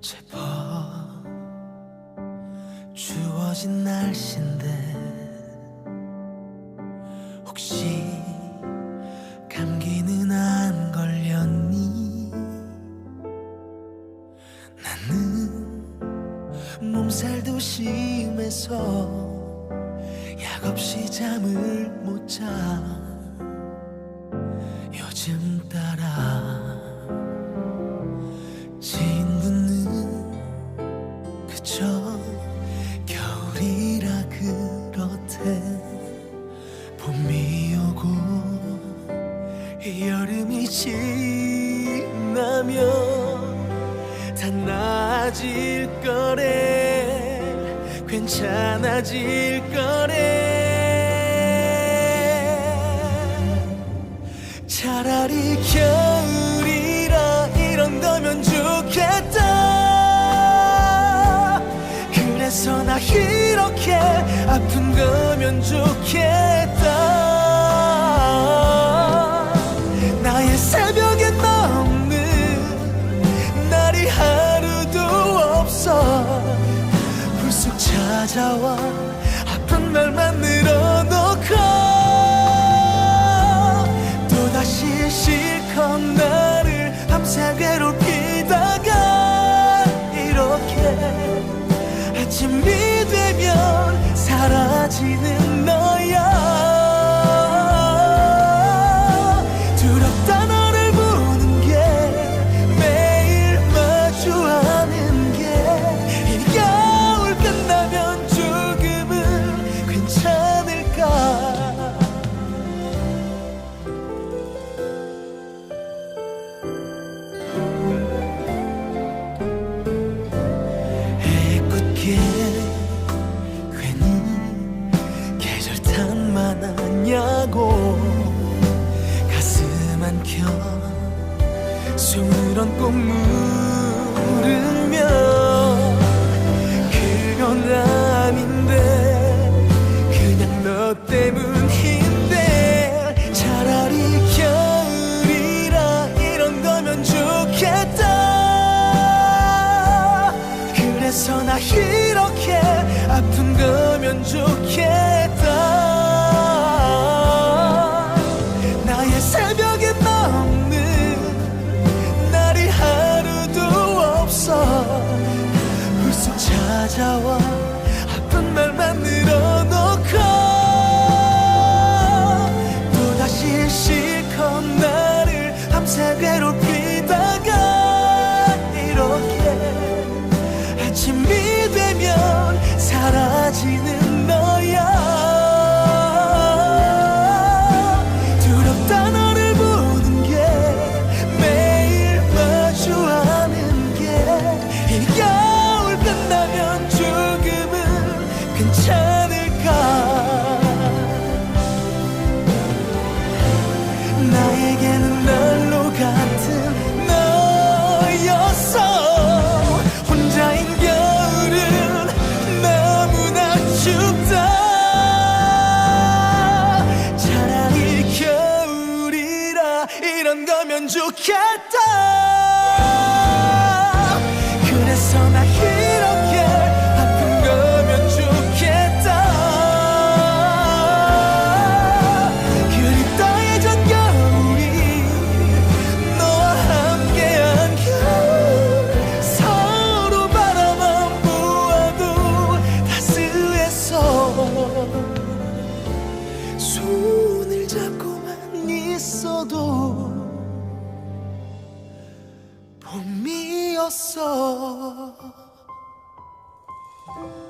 제법 추워진 날씨인데 몸살도 심해서 약 없이 잠을 못 자. 요즘 따라 친구는 그저 겨울이라 그렇대. 봄이 오고 여름이 지나면 다 나아질 거래 괜찮아질 거래. 차라리 겨울이라 이런 거면 좋겠다. 그래서 나 이렇게 아픈 거면 좋겠다 찾아와. 아픈 말만 늘어놓고 또다시 실컷 나를 밤새 괴롭히다가 이렇게 아침이 되면 사라지는 하냐고. 가슴 한켠 숨을 얹고 물으며 그건 아 찾아 너였어 혼자인 겨울은 너무나 춥다. 차라리 겨울이라 이런 거면 좋겠다 you